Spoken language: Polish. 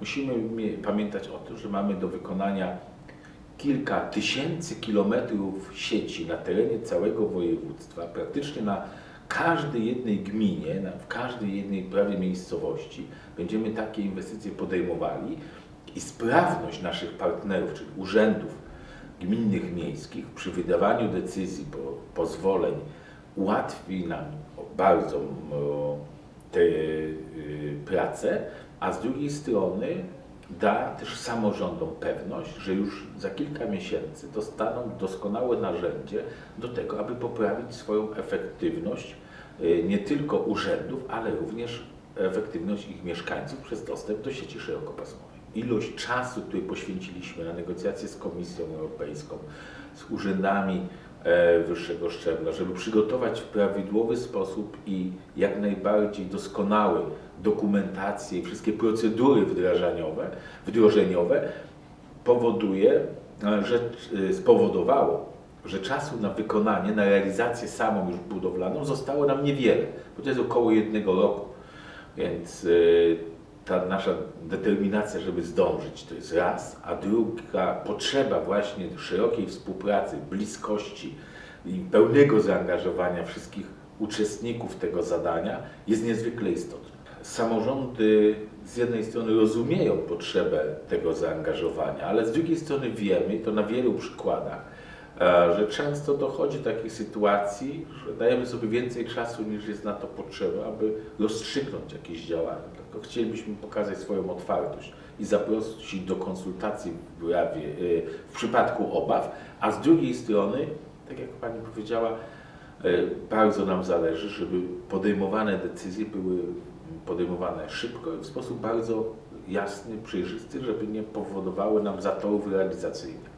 Musimy pamiętać o tym, że mamy do wykonania kilka tysięcy kilometrów sieci na terenie całego województwa, praktycznie na każdej jednej gminie, w każdej jednej prawie miejscowości będziemy takie inwestycje podejmowali i sprawność naszych partnerów, czyli urzędów gminnych, miejskich przy wydawaniu decyzji, po, pozwoleń ułatwi nam bardzo te y, prace, a z drugiej strony da też samorządom pewność, że już za kilka miesięcy dostaną doskonałe narzędzie do tego, aby poprawić swoją efektywność y, nie tylko urzędów, ale również efektywność ich mieszkańców przez dostęp do sieci szerokopasmowej. Ilość czasu, który poświęciliśmy na negocjacje z Komisją Europejską, z urzędami e, wyższego szczebla, żeby przygotować w prawidłowy sposób i jak najbardziej doskonały dokumentację i wszystkie procedury wdrażaniowe, wdrożeniowe, powoduje, e, że e, spowodowało, że czasu na wykonanie, na realizację samą już budowlaną zostało nam niewiele, bo to jest około jednego roku. Więc ta nasza determinacja, żeby zdążyć, to jest raz, a druga potrzeba właśnie szerokiej współpracy, bliskości i pełnego zaangażowania wszystkich uczestników tego zadania jest niezwykle istotna. Samorządy z jednej strony rozumieją potrzebę tego zaangażowania, ale z drugiej strony wiemy, to na wielu przykładach, że często dochodzi do takich sytuacji, że dajemy sobie więcej czasu niż jest na to potrzeba, aby rozstrzygnąć jakieś działania. Dlatego chcielibyśmy pokazać swoją otwartość i zaprosić do konsultacji w, rawie, y, w przypadku obaw, a z drugiej strony, tak jak Pani powiedziała, y, bardzo nam zależy, żeby podejmowane decyzje były podejmowane szybko i w sposób bardzo jasny, przejrzysty, żeby nie powodowały nam zatorów realizacyjnych.